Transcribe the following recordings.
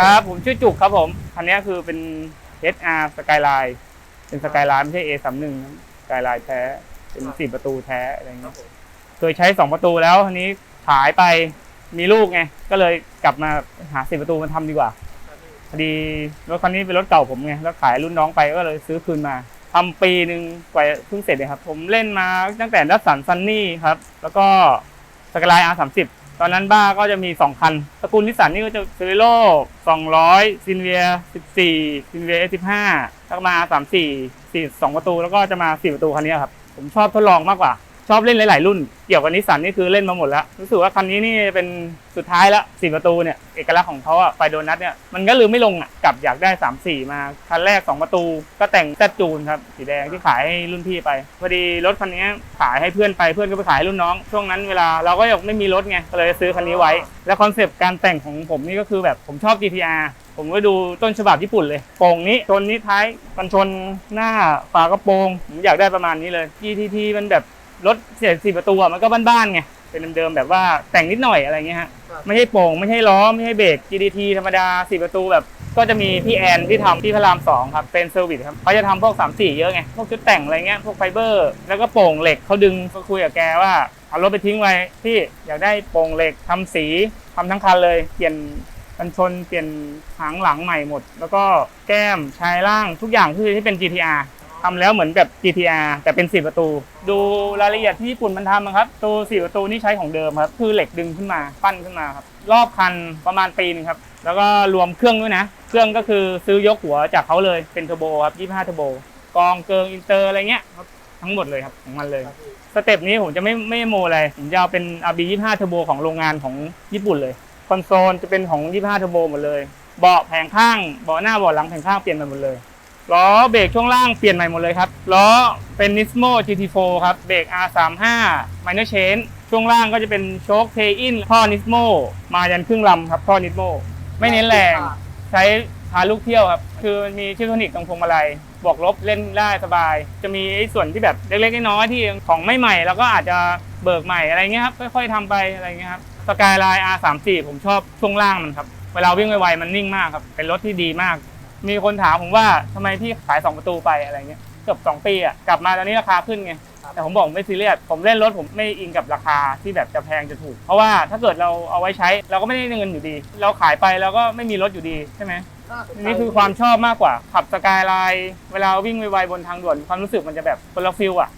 ครับผมชื่อจุกครับผมคันนี้คือเป็น HR Skyline เป็น Skyline ไม่ใช่ A31 Skyline แท้ เป็นสี่ประตูแท้อะไรเงี้ยเคยใช้สองประตูแล้วทีนี้ขายไปมีลูกไงก็เลยกลับมาหาสี่ประตูมาทำดีกว่าพอดีรถคันนี้เป็นรถเก่าผมไงแล้วขายรุ่นน้องไปก็เลยซื้อคืนมาทำปีหนึ่งกว่าเพิ่งเสร็จเลยครับ ผมเล่นมาตั้งแต่ดัสสันซันนี่ครับ แล้วก็สกายไลน์ R30 ตอนนั้นบ้าก็จะมี 2 คันตระกูลนิสสันนี่ก็จะเซเรโร่200ซินเวีย14ซินเวีย15แล้วก็มา 34 4 2 ประตู แล้วก็จะมา 4 ประตูคันนี้ครับ ผมชอบทดลองมากกว่า ชอบเล่นหลาย ๆ รุ่น เกี่ยวกับนิสสันนี่คือเล่นมาหมดแล้ว รู้สึกว่าคันนี้นี่เป็นสุดท้ายละสี่ประตูเนี่ย เอกลักษณ์ของเขาอะไฟโดนัทเนี่ยมันก็ลืมไม่ลงอะกลับอยากได้ 3 4 มา คันแรก 2 ประตู ก็แต่งแซดจูนครับ สีแดงที่ขายให้รุ่นพี่ไป พอดีรถคันนี้ขายให้เพื่อนไป เพื่อนก็ไปขายให้รุ่นน้อง ช่วงนั้นเวลาเราก็ยังไม่มีรถไง ก็เลยซื้อคันนี้ไว้ แล้วคอนเซปต์การแต่งของผมนี่ก็คือแบบผมชอบ GTR ผมก็ดูต้นฉบับญี่ปุ่นเลยโป่งนี้ชนนี้ท้ายกันชนหน้าฝากระโปรง ผมอยากได้ประมาณนี้เลย GTT มันแบบ รถเสียสี่ประตูอะมันก็บ้านๆไงเป็นเดิมๆแบบว่าแต่งนิดหน่อยอะไรเงี้ยฮะไม่ใช่โป่งไม่ใช่ล้อไม่ใช่เบรก GDT ธรรมดาสี่ประตูแบบก็จะมีพี่แอนที่ทำที่พระรามสองครับเป็นเซอร์วิสครับเขาจะทำพวก3 4เยอะไงพวกชุดแต่งอะไรเงี้ยพวกไฟเบอร์ แล้วก็โป่งเหล็กเขาดึงก็คุยกับแกว่าเอารถไปทิ้งไว้พี่อยากได้โป่งเหล็กทำสีทำทั้งคันเลยเปลี่ยนกันชนเปลี่ยนหางหลังใหม่หมด แล้วก็แก้มชายล่างทุกอย่างคือที่เป็น GTR ทำแล้วเหมือนแบบ GTR แต่เป็น 4 ประตู ดูรายละเอียดที่ญี่ปุ่นมันทำนะครับตัว4ประตูนี่ใช้ของเดิมครับ คือเหล็กดึงขึ้นมาปั้นขึ้นมาครับ รอบคันประมาณปีนึงครับ แล้วก็รวมเครื่องด้วยนะ เครื่องก็คือซื้อยกหัวจากเขาเลยเป็นเทอร์โบครับ25เทอร์โบกองเกิงอินเตอร์อะไรเงี้ยครับทั้งหมดเลยครับของมันเลยสเต็ปนี้ผมจะไม่ไม่โมอะไรผมจะเอาเป็น RB 25เทอร์โบของโรงงานของญี่ปุ่นเลยคอนโซลจะเป็นของ 25เทอร์โบหมดเลยเบาะแผงข้างเบาะหน้าเบาะหลังแผงข้างเปลี่ยนไปหมดเลย ล้อเบรกช่วงล่างเปลี่ยนใหม่หมดเลยครับล้อเป็น Nismo GT4 ครับเบรก R35 Minor Change ช่วงล่างก็จะเป็นโชคเทอินท่อ Nismo มายันครึ่งลำครับท่อ Nismo ไม่เน้นแรงใช้พาลูกเที่ยวครับ คือมันมีชิลโทนิกตรงพวงมาลัยบวกลบเล่นได้สบาย จะมีไอ้ส่วนที่แบบเล็กๆน้อยๆที่ของไม่ใหม่แล้วก็อาจจะเบิกใหม่อะไรเงี้ยครับค่อยๆทำไปอะไรเงี้ยครับสกายไลน์ R34 ผมชอบช่วงล่างมันครับ เวลาวิ่งไวๆมันนิ่งมากครับเป็นรถที่ดีมาก มีคนถามผมว่าทำไมพี่ขาย2ประตูไปอะไรเงี้ยเกือบ2ปีอะกลับมาตอนนี้ราคาขึ้นไงแต่ผมบอกผมไม่ซีเรียสผมเล่นรถผมไม่อิงกับราคาที่แบบจะแพงจะถูก เพราะว่าถ้าเกิดเราเอาไว้ใช้ เราก็ไม่ได้เงินอยู่ดี เราขายไปเราก็ไม่มีรถอยู่ดีใช่ไหมนี่คือความชอบมากกว่า ขับสกายไลน์เวลาวิ่งไวๆบนทางด่วนความรู้สึกมันจะแบบคนละฟิลอะ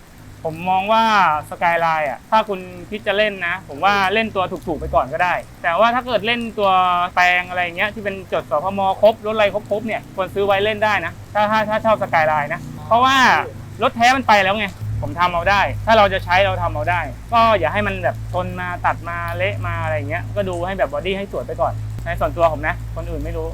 ผมมองว่าสกายไลน์อะถ้าคุณคิดจะเล่นนะ ผมว่าเล่นตัวถูกๆไปก่อนก็ได้ แต่ว่าถ้าเกิดเล่นตัวแปลงอะไรเงี้ยที่เป็นจดสพมครบรถอะไรครบๆเนี่ยควรซื้อไว้เล่นได้นะ ถ้าถ้าถ้าชอบสกายไลน์นะ เพราะว่ารถแท้มันไปแล้วไงผมทำเอาได้ ถ้าเราจะใช้เราทำเอาได้ ก็อย่าให้มันแบบชนมาตัดมาเละมาอะไรเงี้ยก็ดูให้แบบบอดี้ให้สวยไปก่อนในส่วนตัวผมนะ คนอื่นไม่รู้